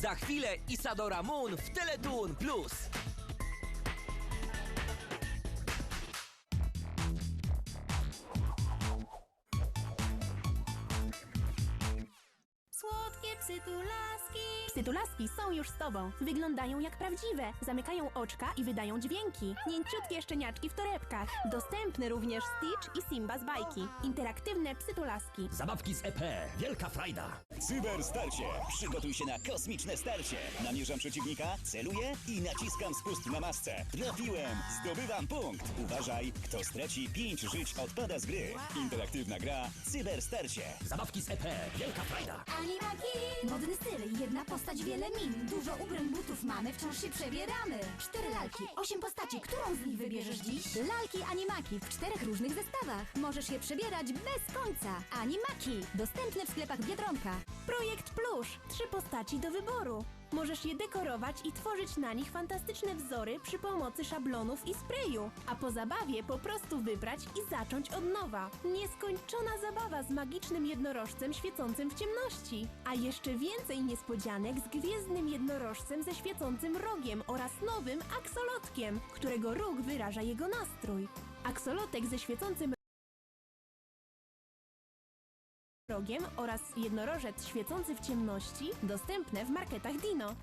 Za chwilę Isadora Moon w Teletoon Plus. Psytulaski. Psytulaski są już z tobą. Wyglądają jak prawdziwe. Zamykają oczka i wydają dźwięki. Mięciutkie szczeniaczki w torebkach. Dostępne również Stitch i Simba z bajki. Interaktywne psytulaski. Zabawki z EP. Wielka frajda. Cyberstarcie! Przygotuj się na kosmiczne starcie. Namierzam przeciwnika, celuję i naciskam spust na masce. Trafiłem! Zdobywam punkt! Uważaj, kto straci 5 żyć odpada z gry. Interaktywna gra Cyberstarcie. Zabawki z EP. Wielka frajda. Animaki. Modny styl, jedna postać, wiele min. Dużo ubrań, butów mamy, wciąż się przebieramy. Cztery lalki, osiem postaci. Którą z nich wybierzesz dziś? Lalki Animaki w czterech różnych zestawach. Możesz je przebierać bez końca. Animaki, dostępne w sklepach Biedronka. Projekt Plusz. Trzy postaci do wyboru. Możesz je dekorować i tworzyć na nich fantastyczne wzory przy pomocy szablonów i sprayu. A po zabawie po prostu wybrać i zacząć od nowa. Nieskończona zabawa z magicznym jednorożcem świecącym w ciemności. A jeszcze więcej niespodzianek z gwiezdnym jednorożcem ze świecącym rogiem oraz nowym aksolotkiem, którego róg wyraża jego nastrój. Aksolotek ze świecącym rogiem oraz jednorożec świecący w ciemności dostępne w marketach Dino.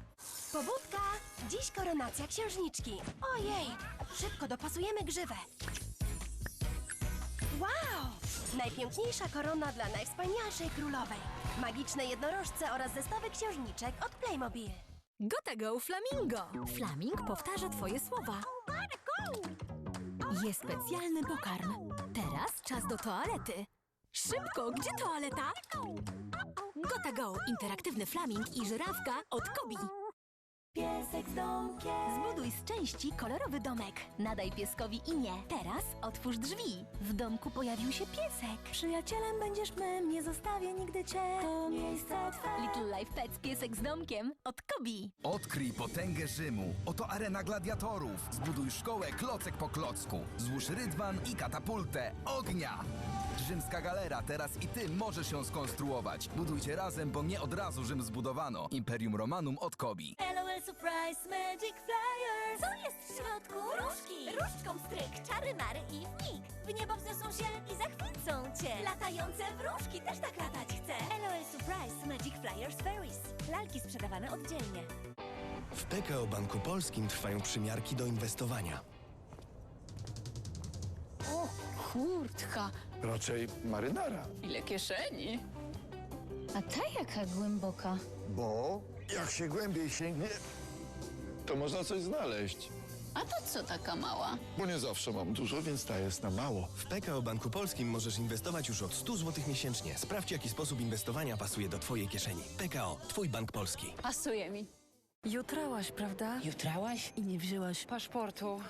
Pobudka! Dziś koronacja księżniczki. Ojej! Szybko dopasujemy grzywę. Wow! Najpiękniejsza korona dla najwspanialszej królowej. Magiczne jednorożce oraz zestawy księżniczek od Playmobil. Gotago Flamingo. Flaming powtarza twoje słowa. Jest specjalny pokarm. Teraz czas do toalety. Szybko, gdzie toaleta? Gotago, interaktywny flaming i żyrawka od Kobi. Piesek z domkiem. Zbuduj z części kolorowy domek. Nadaj pieskowi imię. Teraz otwórz drzwi. W domku pojawił się piesek. Przyjacielem będziesz mym, nie zostawię nigdy cię. To miejsce twe. Little Life Pets piesek z domkiem od Kobi. Odkryj potęgę Rzymu. Oto arena gladiatorów. Zbuduj szkołę klocek po klocku. Złóż rydwan i katapultę ognia. Rzymska galera, teraz i ty możesz ją skonstruować. Budujcie razem, bo nie od razu Rzym zbudowano. Imperium Romanum od Kobi. LOL Surprise Magic Flyers. Co jest w środku? Różki. Różdżką stryk, czary mary i wnik. W niebo wzniosą się i zachwycą cię. Latające wróżki też tak latać chcę. LOL Surprise Magic Flyers Fairies. Lalki sprzedawane oddzielnie. W PKO Banku Polskim trwają przymiarki do inwestowania. Kurtka, Raczej marynara. ile kieszeni. A ta jaka głęboka? Bo jak się głębiej sięgnie, to można coś znaleźć. A to co taka mała? Bo nie zawsze mam dużo, więc ta jest na mało. W PKO Banku Polskim możesz inwestować już od 100 zł miesięcznie. Sprawdź, jaki sposób inwestowania pasuje do Twojej kieszeni. PKO, Twój bank polski. Pasuje mi. Jutrałaś, prawda? Jutrałaś? I nie wzięłaś paszportu.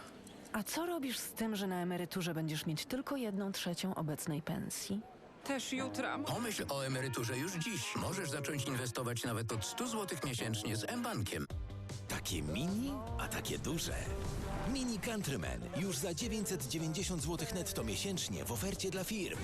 A co robisz z tym, że na emeryturze będziesz mieć tylko jedną trzecią obecnej pensji? Też jutra. Pomyśl o emeryturze już dziś. Możesz zacząć inwestować nawet od 100 zł miesięcznie z mBankiem. Takie mini, a takie duże. Mini Countryman już za 990 zł netto miesięcznie w ofercie dla firm.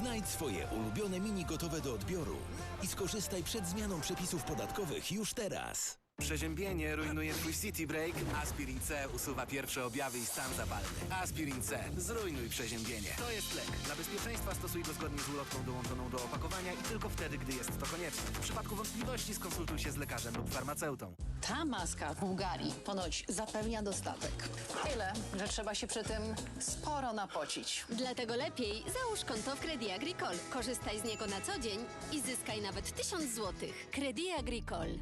Znajdź swoje ulubione mini gotowe do odbioru i skorzystaj przed zmianą przepisów podatkowych już teraz. Przeziębienie rujnuje twój city break. Aspirin C usuwa pierwsze objawy i stan zapalny. Aspirin C. Zrujnuj przeziębienie. To jest lek. Dla bezpieczeństwa stosuj go zgodnie z ulotką dołączoną do opakowania i tylko wtedy, gdy jest to konieczne. W przypadku wątpliwości skonsultuj się z lekarzem lub farmaceutą. Ta maska w Bułgarii ponoć zapewnia dostatek. Tyle, że trzeba się przy tym sporo napocić. Dlatego lepiej załóż konto w Credit Agricole. Korzystaj z niego na co dzień i zyskaj nawet 1000 zł. Credit Agricole.